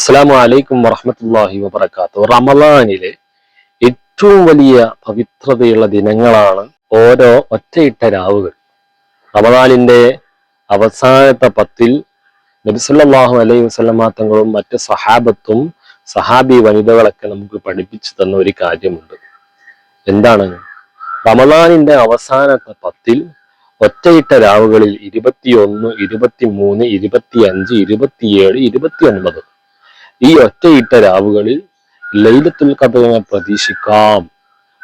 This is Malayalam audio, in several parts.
അസ്സാം വലൈക്കും വറഹമത്തല്ലാഹി വബർക്കാത്തു റമലാനിലെ ഏറ്റവും വലിയ പവിത്രതയുള്ള ദിനങ്ങളാണ് ഓരോ ഒറ്റയിട്ട രാവുകൾ. റമലാനിന്റെ അവസാനത്തെ പത്തിൽ നബിസുല്ലാഹു അലൈഹി വസ്ലമാ തങ്ങളും മറ്റ് സഹാബത്തും സഹാബി വനിതകളൊക്കെ നമുക്ക് പഠിപ്പിച്ചു തന്ന ഒരു കാര്യമുണ്ട്. എന്താണ്? റമലാനിന്റെ അവസാനത്തെ പത്തിൽ ഒറ്റയിട്ട രാവുകളിൽ ഇരുപത്തിയൊന്ന് ഇരുപത്തിമൂന്ന് ഇരുപത്തിയഞ്ച് ഇരുപത്തിയേഴ് ഇരുപത്തി ഒൻപത് ഈ ഒറ്റയിട്ട രാവുകളിൽ ലൈലത്തുൽ കഥകളെ പ്രതീക്ഷിക്കാം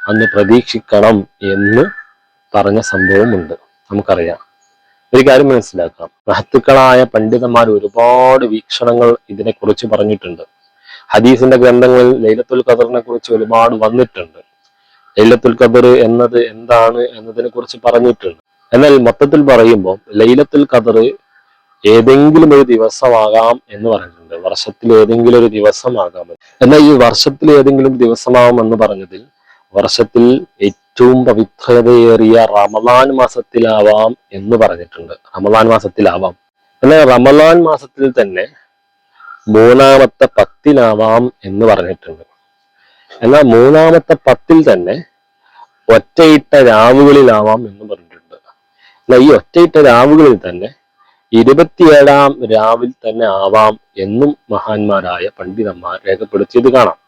അന്ന് പ്രതീക്ഷിക്കണം എന്ന് പറഞ്ഞ സംഭവമുണ്ട്. നമുക്കറിയാം. ഒരു കാര്യം മനസ്സിലാക്കാം. മഹത്തുക്കളായ പണ്ഡിതന്മാർ ഒരുപാട് വീക്ഷണങ്ങൾ ഇതിനെക്കുറിച്ച് പറഞ്ഞിട്ടുണ്ട്. ഹദീസിന്റെ ഗ്രന്ഥങ്ങളിൽ ലൈലത്തുൽ ഖദറിനെ കുറിച്ച് ഒരുപാട് വന്നിട്ടുണ്ട്. ലൈലത്തുൽ ഖദർ എന്നത് എന്താണ് എന്നതിനെ കുറിച്ച് പറഞ്ഞിട്ടുണ്ട്. എന്നാൽ മൊത്തത്തിൽ പറയുമ്പോൾ ലൈലത്തുൽ ഖദർ ഏതെങ്കിലും ഒരു ദിവസമാകാം എന്ന് പറഞ്ഞിട്ടുണ്ട്. വർഷത്തിൽ ഏതെങ്കിലും ഒരു ദിവസമാകാം. എന്നാൽ ഈ വർഷത്തിൽ ഏതെങ്കിലും ദിവസമാകും എന്ന് പറഞ്ഞതിൽ വർഷത്തിൽ ഏറ്റവും പവിത്രതയേറിയ റമദാൻ മാസത്തിലാവാം എന്ന് പറഞ്ഞിട്ടുണ്ട്. റമദാൻ മാസത്തിലാവാം. എന്നാൽ റമദാൻ മാസത്തിൽ തന്നെ മൂന്നാമത്തെ പത്തിലാവാം എന്ന് പറഞ്ഞിട്ടുണ്ട്. എന്നാൽ മൂന്നാമത്തെ പത്തിൽ തന്നെ ഒറ്റയിട്ട രാവുകളിലാവാം എന്ന് പറഞ്ഞിട്ടുണ്ട്. എന്നാൽ ഈ ഒറ്റയിട്ട രാവുകളിൽ തന്നെ ഇരുപത്തിയേഴാം രാവിൽ തന്നെ ആവാം എന്നും മഹാന്മാരായ പണ്ഡിതന്മാർ രേഖപ്പെടുത്തിയത് കാണാം.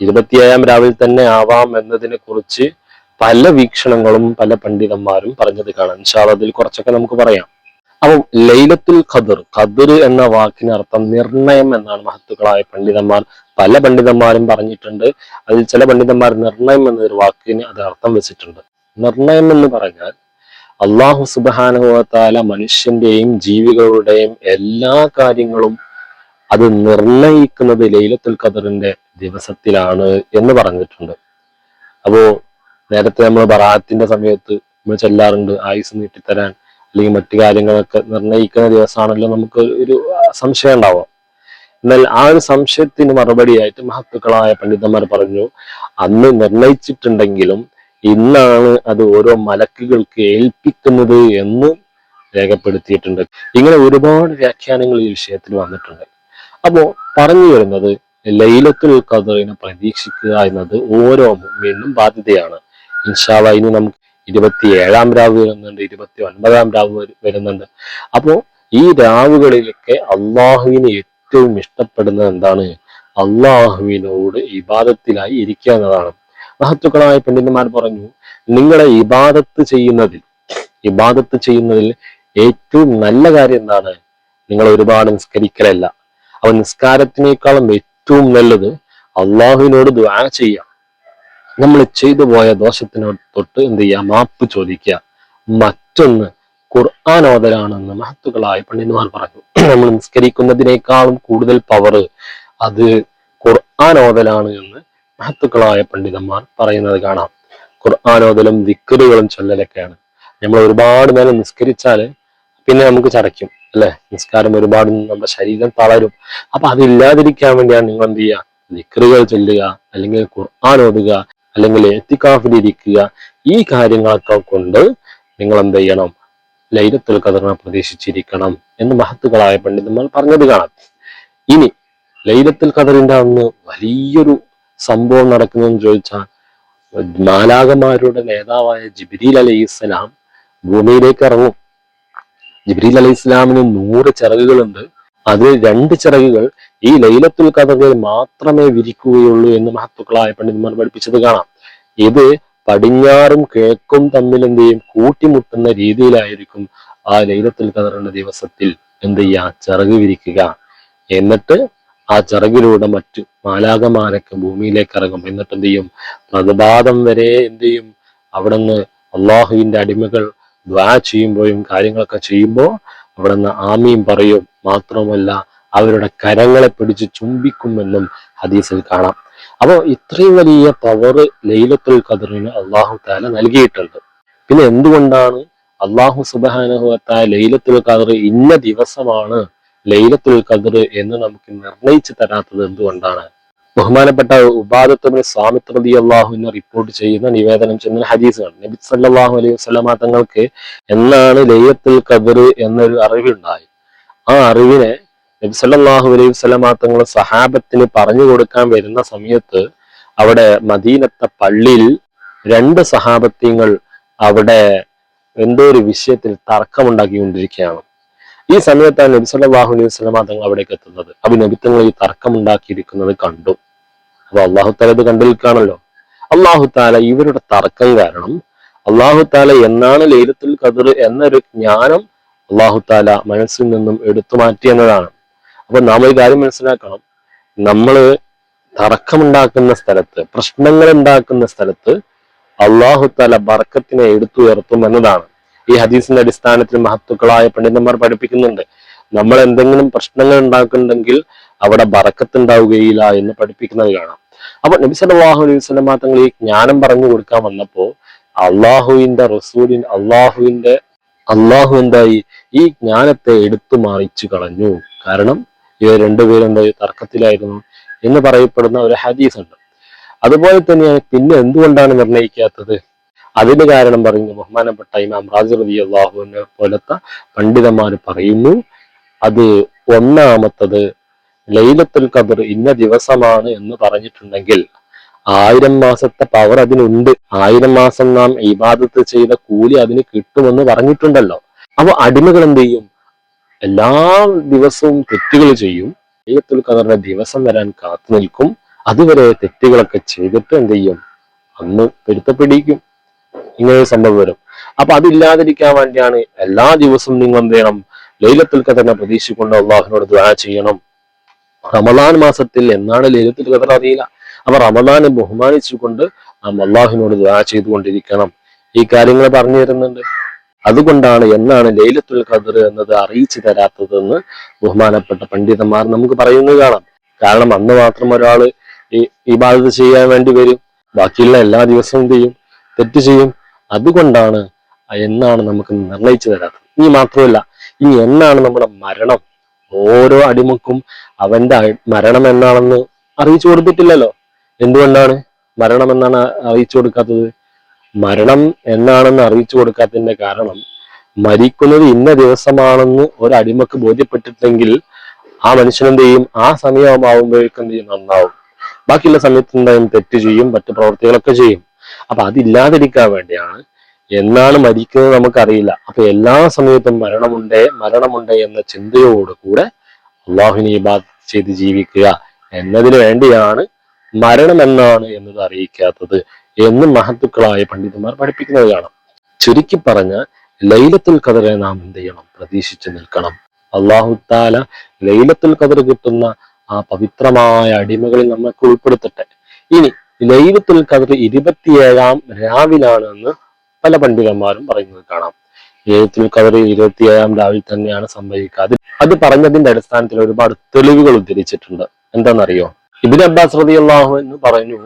ഇരുപത്തിയേഴാം രാവിൽ തന്നെ ആവാം എന്നതിനെ കുറിച്ച് പല വീക്ഷണങ്ങളും പല പണ്ഡിതന്മാരും പറഞ്ഞത് കാണാം. ഇൻഷാൽ അതിൽ കുറച്ചൊക്കെ നമുക്ക് പറയാം. അപ്പം ലൈലത്തുൽ ഖദർ ഖദർ എന്ന വാക്കിന് അർത്ഥം നിർണയം എന്നാണ് മഹത്തുക്കളായ പണ്ഡിതന്മാർ പല പണ്ഡിതന്മാരും പറഞ്ഞിട്ടുണ്ട്. അതിൽ ചില പണ്ഡിതന്മാർ നിർണയം എന്നൊരു വാക്കിന് അത് അർത്ഥം വെച്ചിട്ടുണ്ട്. നിർണയം എന്ന് പറഞ്ഞാൽ അള്ളാഹു സുബാനുഭവത്താല മനുഷ്യന്റെയും ജീവികളുടെയും എല്ലാ കാര്യങ്ങളും അത് നിർണയിക്കുന്നത് ലൈലത്തുൽ ഖദറിന്റെ ദിവസത്തിലാണ് എന്ന് പറഞ്ഞിട്ടുണ്ട്. അപ്പോ നേരത്തെ നമ്മൾ ബറാത്തിന്റെ സമയത്ത് നമ്മൾ ചെല്ലാറുണ്ട് ആയുസ് നീട്ടിത്തരാൻ അല്ലെങ്കിൽ മറ്റു കാര്യങ്ങളൊക്കെ നിർണയിക്കുന്ന ദിവസമാണല്ലോ നമുക്ക് ഒരു സംശയം ഉണ്ടാവാം എന്നാൽ ആ ഒരു സംശയത്തിന് മറുപടിയായിട്ട് മഹത്തുക്കളായ പണ്ഡിതന്മാർ പറഞ്ഞു അന്ന് നിർണയിച്ചിട്ടുണ്ടെങ്കിലും ഇന്നാണ് അത് ഓരോ മലക്കുകൾക്ക് ഏൽപ്പിക്കുന്നത് എന്ന് രേഖപ്പെടുത്തിയിട്ടുണ്ട്. ഇങ്ങനെ ഒരുപാട് വ്യാഖ്യാനങ്ങൾ ഈ വിഷയത്തിൽ വന്നിട്ടുണ്ട്. അപ്പോ പറഞ്ഞു വരുന്നത് ലൈലത്തുൽ ഖദറിനെ പ്രതീക്ഷിക്കുക എന്നത് ഓരോ വീണ്ടും ബാധ്യതയാണ്. ഇൻഷാവ ഇനി നമുക്ക് ഇരുപത്തി ഏഴാം രാവ് വരുന്നുണ്ട് ഇരുപത്തി ഒൻപതാം രാവ് വരുന്നുണ്ട്. അപ്പോ ഈ രാവുകളിലൊക്കെ അള്ളാഹുവിന് ഏറ്റവും ഇഷ്ടപ്പെടുന്നത് എന്താണ്? അള്ളാഹുവിനോട് ഇബാദത്തിലായി ഇരിക്കുക എന്നതാണ്. മഹത്തുക്കളായ പണ്ഡിതന്മാർ പറഞ്ഞു നിങ്ങളെ ഇബാദത്ത് ചെയ്യുന്നതിൽ ഇബാദത്ത് ചെയ്യുന്നതിൽ ഏറ്റവും നല്ല കാര്യം എന്താണ്? നിങ്ങൾ ഒരുപാട് നിസ്കരിക്കലല്ല. അവ നിസ്കാരത്തിനേക്കാളും ഏറ്റവും നല്ലത് അള്ളാഹുവിനോട് ദ്വാ ചെയ്യാം. നമ്മൾ ചെയ്തു പോയ ദോഷത്തിനോട് തൊട്ട് എന്ത് ചെയ്യുക മാപ്പ് ചോദിക്കുക. മറ്റൊന്ന് ഖുർആൻ ഓതലാണെന്ന് മഹത്തുക്കളായ പണ്ഡിതന്മാർ പറഞ്ഞു. നമ്മൾ നിസ്കരിക്കുന്നതിനേക്കാളും കൂടുതൽ പവർ അത് ഖുർആൻ ഓതലാണ് എന്ന് മഹത്തുക്കളായ പണ്ഡിതന്മാർ പറയുന്നത് കാണാം. ഖുർആൻ ഓതലും ദിക്കറുകളും ചൊല്ലലൊക്കെയാണ്. നമ്മൾ ഒരുപാട് നേരം നിസ്കരിച്ചാൽ പിന്നെ നമുക്ക് ചടയ്ക്കും അല്ലെ? നിസ്കാരം ഒരുപാട് നമ്മുടെ ശരീരം തളരും. അപ്പൊ അതില്ലാതിരിക്കാൻ വേണ്ടിയാണ് നിങ്ങൾ എന്ത് ചെയ്യുക? ദിക്കറുകൾ ചൊല്ലുക അല്ലെങ്കിൽ ഖുർആൻ ഓതുക അല്ലെങ്കിൽ എത്തിക്കാഫിലിരിക്കുക ഈ കാര്യങ്ങളൊക്കെ കൊണ്ട് നിങ്ങൾ എന്ത് ചെയ്യണം? ലൈലത്തുൽ ഖദറിനെ പ്രതീക്ഷിച്ചിരിക്കണം എന്ന് മഹത്തുക്കളായ പണ്ഡിതന്മാർ പറഞ്ഞത് കാണാം. ഇനി ലൈലത്തുൽ ഖദറിന്റെ അന്ന് വലിയൊരു സംഭവം നടക്കുന്നതെന്ന് ചോദിച്ചാൽ മാലാകമാരുടെ നേതാവായ ജിബ്രീൽ അലൈഹി ഇസ്ലാം ഭൂമിയിലേക്ക് ഇറങ്ങും. ജിബ്രീൽ അലൈഹി ഇസ്ലാമിന് നൂറ് ചിറകുകളുണ്ട്. അതിൽ രണ്ട് ചിറകുകൾ ഈ ലൈലത്തുൽ കഥകളിൽ മാത്രമേ വിരിക്കുകയുള്ളൂ എന്ന് മഹത്തുക്കളായ പണ്ഡിതന്മാർ പഠിപ്പിച്ചത് കാണാം. ഇത് പടിഞ്ഞാറും കിഴക്കും തമ്മിൽ എന്ത് ചെയ്യും? കൂട്ടിമുട്ടുന്ന രീതിയിലായിരിക്കും ആ ലൈലത്തുൽ കഥറിന്റെ ദിവസത്തിൽ എന്ത് ചെയ്യുക? ചിറക് വിരിക്കുക. എന്നിട്ട് ആ ചിറകിലൂടെ മറ്റു മാലാകമാരൊക്കെ ഭൂമിയിലേക്ക് ഇറങ്ങും എന്നിട്ട് എന്ത് ചെയ്യും? പ്രതിപാദം വരെ എന്ത് ചെയ്യും? അവിടുന്ന് അള്ളാഹുവിന്റെ അടിമകൾ ദ്വാ ചെയ്യുമ്പോഴും കാര്യങ്ങളൊക്കെ ചെയ്യുമ്പോൾ അവിടുന്ന് ആമിയും ആമീം പറയും. മാത്രമല്ല അവരുടെ കരങ്ങളെ പിടിച്ച് ചുംബിക്കുമെന്നും ഹദീസിൽ കാണാം. അപ്പോൾ ഇത്രയും വലിയ പവർ ലൈലത്തുൽ ഖദറിന് അള്ളാഹു താല നൽകിയിട്ടുണ്ട്. പിന്നെ എന്തുകൊണ്ടാണ്? അള്ളാഹു സുബാനഹുവത്തായ ലൈലത്തുൽ ഖദർ ഇന്ന ദിവസമാണ് ലൈലത്തുൽ ഖദർ എന്ന് നമുക്ക് നിർണയിച്ചു തരാത്തത് എന്തുകൊണ്ടാണ്? ബഹുമാനപ്പെട്ട ഉപാദത്തുബിന് സ്വാമിത്രതി അള്ളാഹുവിനെ റിപ്പോർട്ട് ചെയ്യുന്ന നിവേദനം ചെയ്യുന്ന ഹദീസുകൾ നബി സല്ലാഹു അലൈഹി വസല്ലമ തങ്ങൾക്ക് എന്നാണ് ലൈലത്തുൽ ഖദർ എന്നൊരു അറിവുണ്ടായി ആ അറിവിനെ നബി സല്ലാഹു അലൈഹി വസല്ലമ തങ്ങൾ സഹാബത്തിന് പറഞ്ഞു കൊടുക്കാൻ വരുന്ന സമയത്ത് അവിടെ മദീനത്തെ പള്ളിയിൽ രണ്ട് സഹാബത്യങ്ങൾ അവിടെ എന്തോ ഒരു വിഷയത്തിൽ തർക്കമുണ്ടാക്കിക്കൊണ്ടിരിക്കുകയാണ്. ഈ സമയത്താണ് നബി സല്ലല്ലാഹു അലൈഹി വസല്ലമ തങ്ങൾ അവിടേക്ക് എത്തുന്നത്. അപ്പൊ നബി തങ്ങൾ ഈ തർക്കമുണ്ടാക്കിയിരിക്കുന്നത് കണ്ടു. അപ്പൊ അള്ളാഹു താല ഇത് കണ്ടു നിൽക്കുകയാണല്ലോ അള്ളാഹു താല ഇവരുടെ തർക്കം കാരണം അള്ളാഹു താല എന്നാണ് ലൈലത്തുൽ ഖദർ എന്നൊരു ജ്ഞാനം അള്ളാഹു താല മനസ്സിൽ നിന്നും എടുത്തു മാറ്റി എന്നതാണ്. അപ്പൊ നാം ഒരു കാര്യം മനസ്സിലാക്കണം. നമ്മൾ തർക്കമുണ്ടാക്കുന്ന സ്ഥലത്ത് പ്രശ്നങ്ങൾ ഉണ്ടാക്കുന്ന സ്ഥലത്ത് അള്ളാഹു താല ബർക്കത്തിനെ എടുത്തുയർത്തും എന്നതാണ്. ഈ ഹദീസിന്റെ അടിസ്ഥാനത്തിൽ മഹത്തുക്കളായ പണ്ഡിതന്മാർ പഠിപ്പിക്കുന്നുണ്ട്. നമ്മൾ എന്തെങ്കിലും പ്രശ്നങ്ങൾ ഉണ്ടാക്കുന്നുണ്ടെങ്കിൽ അവിടെ ബറക്കത്തുണ്ടാവുകയില്ല എന്ന് പഠിപ്പിക്കുന്നത് കാണാം. അപ്പൊ നബി സല്ലല്ലാഹു അലൈഹി വസല്ലമ തങ്ങൾ ഈ ജ്ഞാനം പറഞ്ഞു കൊടുക്കാൻ വന്നപ്പോ അള്ളാഹുവിന്റെ റസൂലിൻ അള്ളാഹുവിന്റെ അള്ളാഹു എന്തായി ഈ ജ്ഞാനത്തെ എടുത്തു മാറിച്ചു കളഞ്ഞു. കാരണം ഇവർ രണ്ടുപേരും എന്തായി? തർക്കത്തിലായിരുന്നു എന്ന് പറയപ്പെടുന്ന ഒരു ഹദീസ് ഉണ്ട് അതുപോലെ തന്നെയാണ് പിന്നെ എന്തുകൊണ്ടാണ് നിർണയിക്കാത്തത്? അതിന് കാരണം പറയുന്ന ബഹുമാനപ്പെട്ട ഇമാം റാജി റബി അള്ളാഹുവിനെ പോലത്തെ പണ്ഡിതന്മാർ പറയുന്നു അത് ഒന്നാമത്തത് ലൈലത്തുൽ ഖദർ ഇന്ന ദിവസമാണ് എന്ന് പറഞ്ഞിട്ടുണ്ടെങ്കിൽ ആയിരം മാസത്തെ പവർ അതിനുണ്ട്. ആയിരം മാസം നാം ഇബാദത്ത് ചെയ്ത കൂലി അതിന് കിട്ടുമെന്ന് പറഞ്ഞിട്ടുണ്ടല്ലോ. അപ്പൊ അടിമകൾ എന്ത് ചെയ്യും? എല്ലാ ദിവസവും തെറ്റുകൾ ചെയ്യും. ലൈലത്തുൽ ഖദറിന്റെ ദിവസം വരാൻ കാത്തു നിൽക്കും. അതുവരെ തെറ്റുകളൊക്കെ ചെയ്തിട്ട് എന്ത് ചെയ്യും? അന്ന് പെരുത്തപ്പിടിക്കും. ഇങ്ങനെ സംഭവം വരും. അപ്പൊ അതില്ലാതിരിക്കാൻ വേണ്ടിയാണ് എല്ലാ ദിവസവും നിങ്ങൾ എന്ത് ചെയ്യണം? ലൈലത്തിൽ കഥനെ പ്രതീക്ഷിക്കൊണ്ട് അള്ളാഹുനോട് ദ്വാ ചെയ്യണം. റമദാൻ മാസത്തിൽ എന്നാണ് ലൈലത്തിൽ കഥ അറിയില്ല. അപ്പൊ റമദാനെ ബഹുമാനിച്ചുകൊണ്ട് നാം അള്ളാഹുവിനോട് ദ്വാ ചെയ്തുകൊണ്ടിരിക്കണം. ഈ കാര്യങ്ങൾ പറഞ്ഞു തരുന്നുണ്ട്. അതുകൊണ്ടാണ് എന്നാണ് ലൈലത്തുൽ ഖദർ എന്നത് അറിയിച്ചു തരാത്തതെന്ന് ബഹുമാനപ്പെട്ട പണ്ഡിതന്മാർ നമുക്ക് പറയുന്നത് കാണാം. കാരണം അന്ന് മാത്രം ഒരാൾ ഈ ഇബാദത്ത് ചെയ്യാൻ വേണ്ടി വരും. ബാക്കിയുള്ള എല്ലാ ദിവസവും ചെയ്യും? തെറ്റ് ചെയ്യും. അതുകൊണ്ടാണ് എന്നാണ് നമുക്ക് നിർണയിച്ചു തരാത്തത്. ഇനി മാത്രമല്ല ഇനി എന്നാണ് നമ്മുടെ മരണം? ഓരോ അടിമക്കും അവന്റെ മരണം എന്നാണെന്ന് അറിയിച്ചു കൊടുത്തിട്ടില്ലല്ലോ. എന്തുകൊണ്ടാണ് മരണം എന്നാണ് അറിയിച്ചു കൊടുക്കാത്തത്? മരണം എന്നാണെന്ന് അറിയിച്ചു കൊടുക്കാത്തതിന്റെ കാരണം മരിക്കുന്നത് ഇന്ന ദിവസമാണെന്ന് ഒരു അടിമക്ക് ബോധ്യപ്പെട്ടിട്ടെങ്കിൽ ആ മനുഷ്യൻ എന്ത് ചെയ്യും? ആ സമയമാകുമ്പോഴേക്കും എന്ത് ചെയ്യും? നന്നാവും. ബാക്കിയുള്ള സമയത്ത് എന്തായാലും തെറ്റ് ചെയ്യും മറ്റു പ്രവർത്തികളൊക്കെ ചെയ്യും. അപ്പൊ അതില്ലാതിരിക്കാൻ വേണ്ടിയാണ്. എന്നാണ് മരിക്കുന്നത് നമുക്കറിയില്ല. അപ്പൊ എല്ലാ സമയത്തും മരണമുണ്ട് മരണമുണ്ട് എന്ന ചിന്തയോടുകൂടെ അള്ളാഹുവിനെ ഇബാദത്ത് ചെയ്ത് ജീവിക്കുക എന്നതിന് വേണ്ടിയാണ് മരണം എന്നാണ് എന്നത് അറിയിക്കാത്തത് എന്ന് മഹത്തുക്കളായ പണ്ഡിതന്മാർ പഠിപ്പിക്കുന്നത് കാണാം. ചുരുക്കി പറഞ്ഞ ലൈലത്തുൽ ഖദറെ നാം എന്ത് ചെയ്യണം? പ്രതീക്ഷിച്ചു നിൽക്കണം. അള്ളാഹു താല ലൈലത്തുൽ ഖദർ കിട്ടുന്ന ആ പവിത്രമായ അടിമകളിൽ നമ്മൾക്ക് ഉൾപ്പെടുത്തട്ടെ. ഇനി ലൈലത്തുൽ ഖദർ ഇരുപത്തിയേഴാം രാവിലാണെന്ന് പല പണ്ഡിതന്മാരും പറയുന്നത് കാണാം. ലൈലത്തുൽ ഖദർ ഇരുപത്തിയേഴാം രാവിൽ തന്നെയാണ് സംഭവിക്കുക. അത് പറഞ്ഞതിന്റെ അടിസ്ഥാനത്തിൽ ഒരുപാട് തെളിവുകൾ ഉദ്ധരിച്ചിട്ടുണ്ട്. എന്താണെന്നറിയോ? ഇബിൻ അബ്ബാസ് റതി അള്ളാഹു എന്ന് പറഞ്ഞു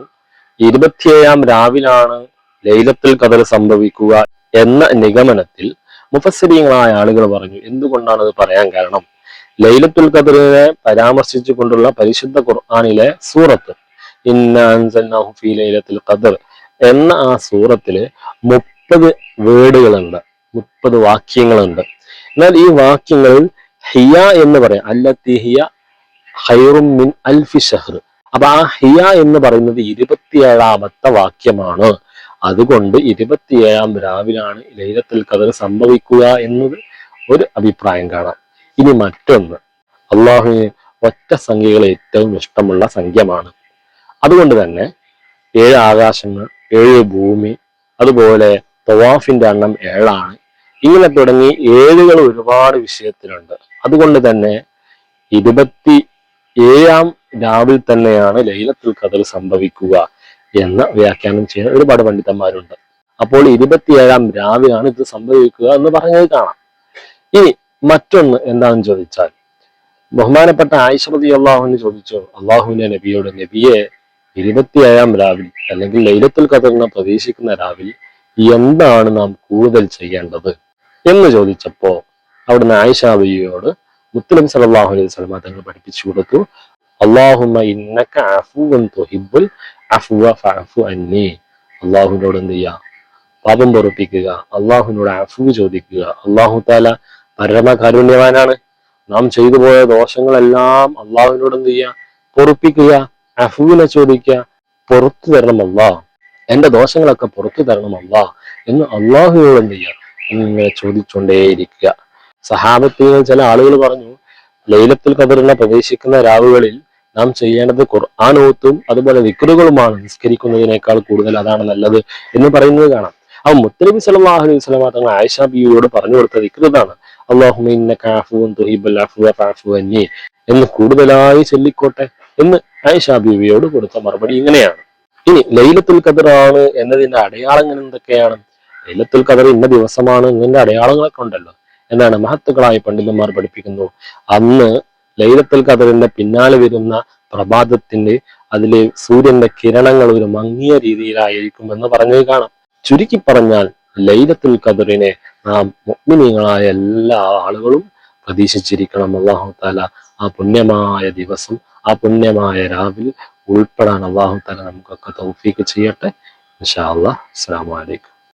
ഇരുപത്തിയേഴാം രാവിലാണ് ലൈലത്തുൽ ഖദർ സംഭവിക്കുക എന്ന നിഗമനത്തിൽ മുഫസരീങ്ങളായ ആളുകൾ പറഞ്ഞു. എന്തുകൊണ്ടാണ് അത് പറയാൻ കാരണം? ലൈലത്തുൽ ഖദറിനെ പരാമർശിച്ചുകൊണ്ടുള്ള പരിശുദ്ധ ഖുർആാനിലെ സൂറത്ത് ഇന്ന അൻസൽനാഹു ഫീ ലൈലത്തുൽ ഖദർ എന്ന ആ സൂറത്തിൽ മുപ്പത് വേർഡുകളുണ്ട് മുപ്പത് വാക്യങ്ങളുണ്ട്. എന്നാൽ ഈ വാക്യങ്ങളിൽ ഹിയ എന്ന് പറയാം. അല്ലത്തി ഹിയ ഹൈറും മിൻ അൽഫി ഷഹർ അപ്പൊ ആ ഹിയ എന്ന് പറയുന്നത് ഇരുപത്തിയേഴാമത്തെ വാക്യമാണ്. അതുകൊണ്ട് ഇരുപത്തിയേഴാം രാവിലാണ് ലൈലത്തിൽ ഖദർ സംഭവിക്കുക എന്നത് ഒരു അഭിപ്രായം കാണാം. ഇനി മറ്റൊന്ന്. അള്ളാഹുവിന് ഒറ്റ സംഖ്യകൾ ഏറ്റവും ഇഷ്ടമുള്ള സംഖ്യമാണ്. അതുകൊണ്ട് തന്നെ ഏഴ് ആകാശങ്ങൾ ഏഴ് ഭൂമി അതുപോലെ തവാഫിന്റെ എണ്ണം ഏഴാണ്. ഇങ്ങനെ തുടങ്ങി ഏഴുകൾ ഒരുപാട് വിഷയത്തിലുണ്ട്. അതുകൊണ്ട് തന്നെ ഇരുപത്തി ഏഴാം രാവിൽ തന്നെയാണ് ലൈലത്തുൽ ഖദർ സംഭവിക്കുക എന്ന് വ്യാഖ്യാനം ചെയ്യുന്ന ഒരുപാട് പണ്ഡിതന്മാരുണ്ട്. അപ്പോൾ ഇരുപത്തിയേഴാം രാവിലാണ് ഇത് സംഭവിക്കുക എന്ന് പറഞ്ഞത് കാണാം. ഇനി മറ്റൊന്ന് എന്താണെന്ന് ചോദിച്ചാൽ ബഹുമാനപ്പെട്ട ആയിഷറതി അള്ളാഹുവിന് ചോദിച്ചു അള്ളാഹുവിന്റെ നബിയോട് നബിയെ ഇരുപത്തിയേഴാം രാവിൽ അല്ലെങ്കിൽ ലൈലത്തുൽ ഖദറിനെ പ്രതീക്ഷിക്കുന്ന രാവിൽ എന്താണ് നാം കൂടുതൽ ചെയ്യേണ്ടത് എന്ന് ചോദിച്ചപ്പോ അവിടുന്ന് ആയിഷാബിയോട് മുത്തലം സലാഹു അലൈഹി സ്വലമ തങ്ങൾ പഠിപ്പിച്ചു കൊടുത്തു. അള്ളാഹുമ്മ ഇന്നക അഫുവൻ തുഹിബ്ബുൽ അഫുവ ഫഅഫു അന്നി. അള്ളാഹുവിനോട് എന്ത് ചെയ്യുക പാപം പൊറുപ്പിക്കുക. അള്ളാഹുവിനോട് അഫു ചോദിക്കുക. അള്ളാഹു താല പരമകാരുണ്യവാനാണ്. നാം ചെയ്തു പോയ ദോഷങ്ങളെല്ലാം അള്ളാഹുവിനോട് എന്ത് ചെയ്യുക പൊറുപ്പിക്കുക. അഫുവിനെ ചോദിക്കുക പുറത്തു തരണമല്ല എന്റെ ദോഷങ്ങളൊക്കെ പുറത്തു തരണമല്ല എന്ന് അള്ളാഹുവിനോട് എന്ത് ചെയ്യുക? ഇങ്ങനെ ചോദിച്ചുകൊണ്ടേയിരിക്കുക സഹാബത്തിൽ ചില ആളുകൾ പറഞ്ഞു ലൈലത്തുൽ ഖദറിനെ പ്രവേശിക്കുന്ന രാവുകളിൽ നാം ചെയ്യേണ്ടത് ഖുർആൻ ഓത്തും അതുപോലെ വിക്രുകളുമാണ് നിസ്കരിക്കുന്നതിനേക്കാൾ കൂടുതൽ അതാണ് നല്ലത്. എന്ന് പറയുന്നത് കാണാം. ആ മുത്തലബി സലാഹു അലൈഹി വസല്ലം തങ്ങൾ ആയിഷ ബിയോട് പറഞ്ഞു കൊടുത്ത വിക്രുതാണ് അള്ളാഹു എന്ന് കൂടുതലായി ചൊല്ലിക്കോട്ടെ. എന്ന് ആയിഷ ബീവിയോട് കൊടുത്ത മറുപടി ഇങ്ങനെയാണ്. ഇനി ലൈലത്തുൽ കതിറാണ് എന്നതിന്റെ അടയാളങ്ങൾ എന്തൊക്കെയാണ്? ലൈലത്തുൽ കതിർ ഇന്ന ദിവസമാണ് ഇതിന്റെ അടയാളങ്ങളൊക്കെ ഉണ്ടല്ലോ എന്നാണ് മഹത്തുക്കളായ പണ്ഡിതന്മാർ പഠിപ്പിക്കുന്നു. അന്ന് ലൈലത്തുൽ കതിറിന്റെ പിന്നാലെ വരുന്ന പ്രഭാതത്തിന്റെ അതിലെ സൂര്യന്റെ കിരണങ്ങൾ ഒരു മങ്ങിയ രീതിയിലായിരിക്കും എന്ന് പറഞ്ഞത് കാണാം. ചുരുക്കി പറഞ്ഞാൽ ലൈലത്തുൽ കതിറിനെ നാം മുഗ്മിനീങ്ങളായ എല്ലാ ആളുകളും പ്രതീക്ഷിച്ചിരിക്കണം. അള്ളാഹു താല ആ പുണ്യമായ ദിവസം ആ പുണ്യമായ രാവിലെ ഉൾപ്പെടാൻ അള്ളാഹു താല നമുക്കൊക്കെ തൗഫീക്ക് ചെയ്യട്ടെ. ഇൻഷാ അല്ലാ അസ്സലാമു അലൈക്കും.